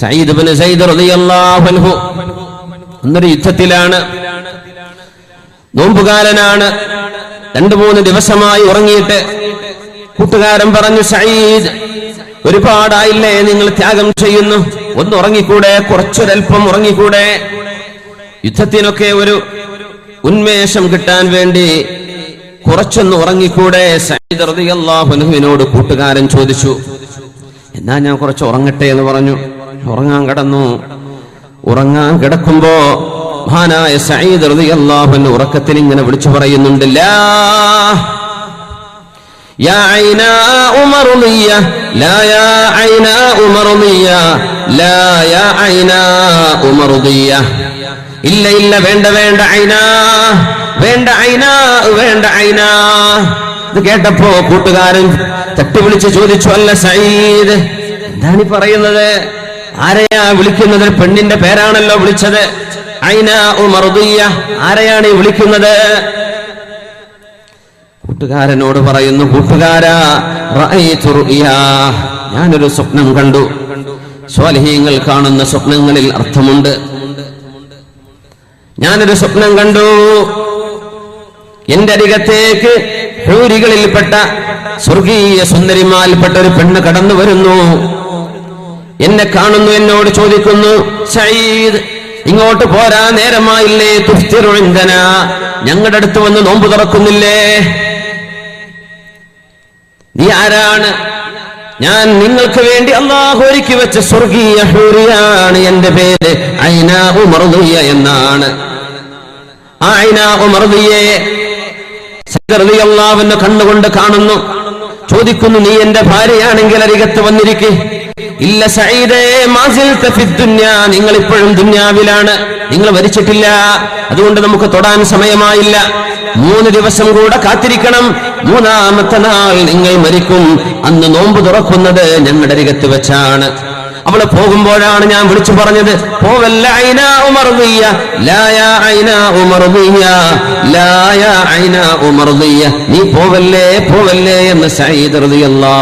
സയ്യിദ് ഇബ്നു സയ്യിദ് റളിയല്ലാഹു അൻഹു ഒന്നൊരു യുദ്ധത്തിലാണ്. നോമ്പുകാരനാണ് രണ്ടു മൂന്ന് ദിവസമായി ഉറങ്ങിയിട്ട് കൂട്ടുകാരൻ പറഞ്ഞു സയ്യിദ് ഒരുപാടായില്ലേ നിങ്ങൾ ത്യാഗം ചെയ്യുന്നു? ഒന്ന് ഉറങ്ങിക്കൂടെ? കുറച്ചൊരൽപ്പം ഉറങ്ങിക്കൂടെ? യുദ്ധത്തിനൊക്കെ ഒരു ഉന്മേഷം കിട്ടാൻ വേണ്ടി കുറച്ചൊന്ന് ഉറങ്ങിക്കൂടെ? റളിയല്ലാഹു അൻഹുവിനോട് കൂട്ടുകാരൻ ചോദിച്ചു. എന്നാ ഞാൻ കുറച്ച് ഉറങ്ങട്ടെ എന്ന് പറഞ്ഞു. ഉറങ്ങാൻ കിടന്നു ഉറങ്ങാൻ കിടക്കുമ്പോ മഹാനായ സയ്യിദ് റളിയല്ലാഹു അൻഹു ഉറക്കത്തിൽ ഇങ്ങനെ വിളിച്ചു പറയുന്നുണ്ട് ലാ يا عيناء مرضية لا يا عيناء مرضية لا يا عيناء مرضية ഇല്ല ഇല്ല വേണ്ട വേണ്ട ഐന വേണ്ട ഐന വേണ്ട ഐന ഇത് കേട്ടപ്പോ കൂട്ടുകാരൻ തട്ടി വിളിച്ച് ചോദിച്ചു അല്ല സയ്യിദ് എന്താണ് ഈ പറയുന്നത് ആരെയാ വിളിക്കുന്നത്? പെണ്ണിന്റെ പേരാണല്ലോ വിളിച്ചത്. ഉമർദിയ ആരെയാണ് ഈ വിളിക്കുന്നത്? കൂട്ടുകാരനോട് പറയുന്നു കൂട്ടുകാരാ. ഞാനൊരു സ്വപ്നം കണ്ടു. സ്വാലിഹീങ്ങൾ കാണുന്ന സ്വപ്നങ്ങളിൽ അർത്ഥമുണ്ട്. ഞാനൊരു സ്വപ്നം കണ്ടു. എന്റെ അരികത്തേക്ക് ഹൂരികളിൽപ്പെട്ട സ്വർഗീയ സുന്ദരിമാൽപ്പെട്ട ഒരു പെണ്ണ് കടന്നു വരുന്നു. എന്നെ കാണുന്നു എന്നോട് ചോദിക്കുന്നു സയ്യിദ് ഇങ്ങോട്ട് പോരാ നേരമായില്ലേ തുഫ്തിറുഇന്ദന ഞങ്ങളുടെ അടുത്ത് വന്ന് നോമ്പ് തുറക്കുന്നില്ലേ? നീ ആരാണ്? ഞാൻ നിങ്ങൾക്ക് വേണ്ടി അള്ളാഹു ഒരുക്കി വെച്ച സ്വർഗീയ ഹൂറിയാണ് എന്റെ പേര് ഐനാ ഉമർദിയ എന്നാണ്. ഐനാ ഉമർദിയെ കണ്ണുകൊണ്ട് കാണുന്നു. ചോദിക്കുന്നു നീ എന്റെ ഭാര്യയാണെങ്കിൽ അരികത്ത് വന്നിരിക്കെ. ഇല്ല ഫിദ്ദുന്യ നിങ്ങൾ ഇപ്പോഴും ദുന്യാവിലാണ്. നിങ്ങൾ വരിച്ചിട്ടില്ല അതുകൊണ്ട് നമുക്ക് തൊടാൻ സമയമായില്ല. മൂന്ന് ദിവസം കൂടെ കാത്തിരിക്കണം. മൂന്നാമത്തെ നാൾ നിങ്ങൾ മരിക്കും. അന്ന് നോമ്പ് തുറക്കുന്നത് ഞങ്ങളുടെ അരികത്ത് വെച്ചാണ്. അവൾ പോകുമ്പോഴാണ് ഞാൻ വിളിച്ചു പറഞ്ഞത്. പോവല്ല നീ പോവല്ലേ പോവല്ലേ എന്ന്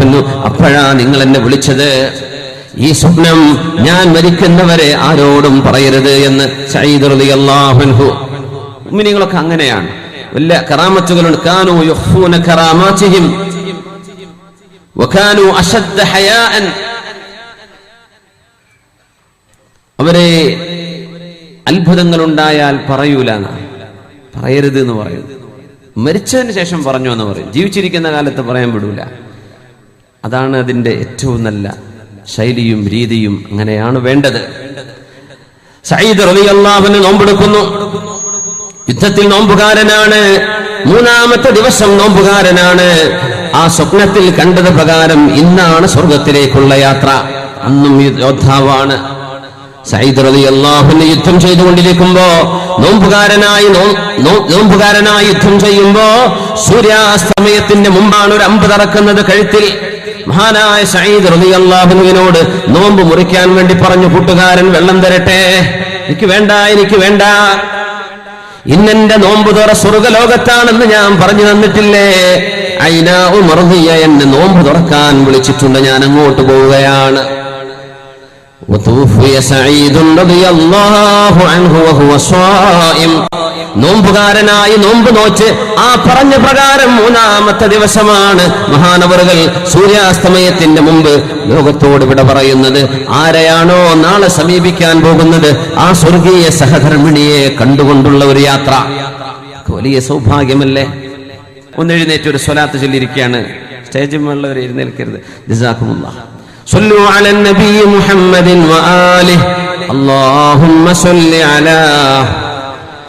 അൻഹു അപ്പോഴാ നിങ്ങൾ എന്നെ വിളിച്ചത്. ഈ സ്വപ്നം ഞാൻ മരിക്കുന്നവരെ ആരോടും പറയരുത് എന്ന് സയ്യിദ് അൻഹു. മുഅ്മിനീങ്ങളൊക്കെ അങ്ങനെയാണ്. വല്ല കറാമത്തുകളുണ്ട്. കാനു യുഖ്ഫൂന കറാമാതിഹിം വകാനു അശദ്ദ ഹയാഅൻ. അവരെ അത്ഭുതങ്ങൾ ഉണ്ടായാൽ പറയൂല പറയരുത് എന്ന് പറയും. മരിച്ചതിന് ശേഷം പറഞ്ഞു എന്ന് പറയും. ജീവിച്ചിരിക്കുന്ന കാലത്ത് പറയാൻ വിടൂല. അതാണ് അതിന്റെ ഏറ്റവും നല്ല ശൈലിയും രീതിയും അങ്ങനെയാണ് വേണ്ടത്. സയ്യിദ് റളിയല്ലാഹുവിന് നോമ്പെടുക്കുന്നു. യുദ്ധത്തിൽ നോമ്പുകാരനാണ്. മൂന്നാമത്തെ ദിവസം നോമ്പുകാരനാണ്. ആ സ്വപ്നത്തിൽ കണ്ടത് പ്രകാരം ഇന്നാണ് സ്വർഗത്തിലേക്കുള്ള യാത്ര. അന്നും യോദ്ധാവാണ്. സയ്യിദ് റളിയല്ലാഹുവിന് യുദ്ധം ചെയ്തുകൊണ്ടിരിക്കുമ്പോ നോമ്പുകാരനായി നോമ്പുകാരനായി യുദ്ധം ചെയ്യുമ്പോ സൂര്യാസ്തമയത്തിന്റെ മുമ്പാണ് ഒരു അമ്പ് തറക്കുന്നത് കഴുത്തിൽ. മഹാനായ സയ്യിദ് റളിയല്ലാഹുവിനോട് നോമ്പ് മുറിക്കാൻ വേണ്ടി പറഞ്ഞു കൂട്ടുകാരൻ വെള്ളം തരട്ടെ എനിക്ക് വേണ്ട എനിക്ക് വേണ്ട ഇന്നെന്റെ നോമ്പ് തുറ സ്വർഗലോകത്താണെന്ന് ഞാൻ പറഞ്ഞു തന്നിട്ടില്ലേ അയിനാ ഉമർദിയ എന്നെ നോമ്പ് തുറക്കാൻ വിളിച്ചിട്ടുണ്ട് ഞാൻ അങ്ങോട്ട് പോവുകയാണ് وتوفي سعيد رضي الله عنه وهو صائم നോമ്പുകാരനായി നോമ്പ് നോച്ച് ആ പറഞ്ഞ പ്രകാരം മൂന്നാമത്തെ ദിവസമാണ് മഹാനവറുകൾ സൂര്യാസ്തമയത്തിന്റെ മുമ്പ് ലോകത്തോട് വിട പറയുന്നത് ആരെയാണോ നാളെ സമീപിക്കാൻ പോകുന്നത് ആ സ്വർഗീയ സഹധർമ്മിണിയെ കണ്ടുകൊണ്ടുള്ള ഒരു യാത്ര വലിയ സൗഭാഗ്യമല്ലേ ഒന്ന് എഴുന്നേറ്റ് ഒരു സ്വലാത്ത് ചൊല്ലിയിരിക്കുകയാണ് സ്റ്റേജിൽ മുള്ളവർ എഴുന്നേൽക്കരുത് ജസാക്കുമുള്ള صلوا على النبي محمد وآله اللهم صل على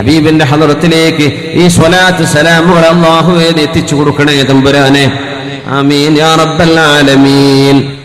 ഹബീബിന്റെ ഹദറത്തിലേക്ക് ഈ സ്വലാത്ത് സലാമുകൾ അള്ളാഹു എത്തിച്ചു കൊടുക്കണേ തമ്പുരാനെ. ആമീൻ യാ റബ്ബൽ ആലമീൻ.